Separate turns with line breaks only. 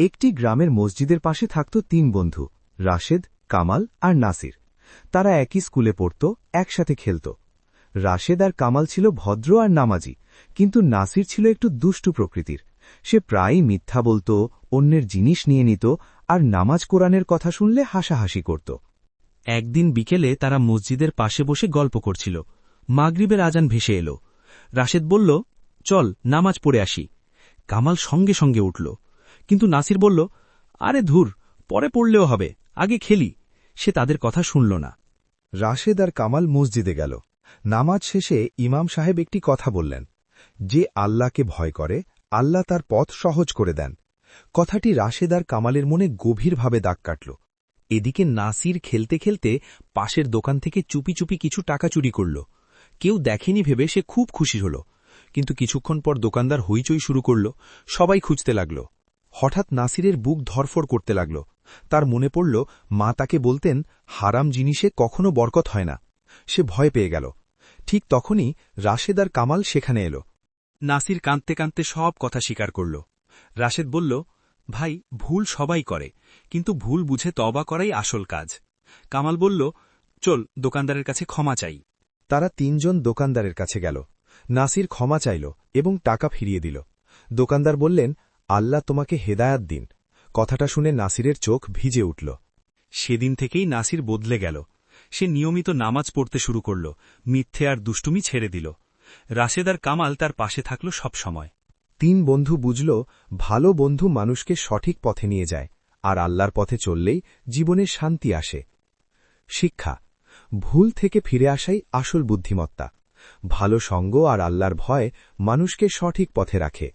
একটি গ্রামের মসজিদের পাশে থাকত তিন বন্ধু, রাশেদ, কামাল আর নাসির। তারা একই স্কুলে পড়ত, একসাথে খেলত। রাশেদ আর কামাল ছিল ভদ্র আর নামাজি, কিন্তু নাসির ছিল একটু দুষ্টু প্রকৃতির। সে প্রায়ই মিথ্যা বলত, অন্যের জিনিস নিয়ে নিত আর নামাজ কোরআনের কথা শুনলে হাসাহাসি করত।
একদিন বিকেলে তারা মসজিদের পাশে বসে গল্প করছিল। মাগরিবের আজান ভেসে এলো। রাশেদ বলল, চল, নামাজ পড়ে আসি। কামাল সঙ্গে সঙ্গে উঠল। কিন্তু নাসির বলল, আরে ধুর, পরে পড়লেও হবে, আগে খেলি। সে তাদের কথা শুনল না।
রাশেদ আর কামাল মসজিদে গেল। নামাজ শেষে ইমাম সাহেব একটি কথা বললেন। যে আল্লাহকে ভয় করে, আল্লাহ তার পথ সহজ করে দেন। কথাটি রাশেদ আর কামালের মনে গভীরভাবে দাগ কাটল।
এদিকে নাসির খেলতে খেলতে পাশের দোকান থেকে চুপি চুপি কিছু টাকা চুরি করল। কেউ দেখেনি ভেবে সে খুব খুশি হল। কিন্তু কিছুক্ষণ পর দোকানদার হইচই শুরু করল। সবাই খুঁজতে লাগল।
হঠাৎ নাসিরের বুক ধরফর করতে লাগল। তার মনে পড়ল, মা তাকে বলতেন, হারাম জিনিসে কখনো বরকত হয় না। সে ভয় পেয়ে গেল। ঠিক তখনই রাশেদ আর কামাল সেখানে এলো।
নাসির কাঁদতে কাঁদতে সব কথা স্বীকার করল। রাশেদ বলল, ভাই, ভুল সবাই করে, কিন্তু ভুল বুঝে তবা করাই আসল কাজ। কামাল বলল, চল, দোকানদারের কাছে ক্ষমা চাই।
তারা তিনজন দোকানদারের কাছে গেল। নাসির ক্ষমা চাইল এবং টাকা ফিরিয়ে দিল। দোকানদার বললেন আল্লাহ তোমাকে হেদায়াত দিন। কথাটা শুনে নাসিরের চোখ ভিজে উঠল।
সেদিন থেকেই নাসির বদলে গেল। সে নিয়মিত নামাজ পড়তে শুরু করল, মিথ্যে আর দুষ্টুমি ছেড়ে দিল। রাশেদার কামাল তার পাশে থাকল সব সময়।
তিন বন্ধু বুঝল, ভালো বন্ধু মানুষকে সঠিক পথে নিয়ে যায়, আর আল্লাহর পথে চললেই জীবনে শান্তি আসে। শিক্ষা, ভুল থেকে ফিরে আসাই আসল বুদ্ধিমত্তা। ভালো সঙ্গ আর আল্লাহর ভয় মানুষকে সঠিক পথে রাখে।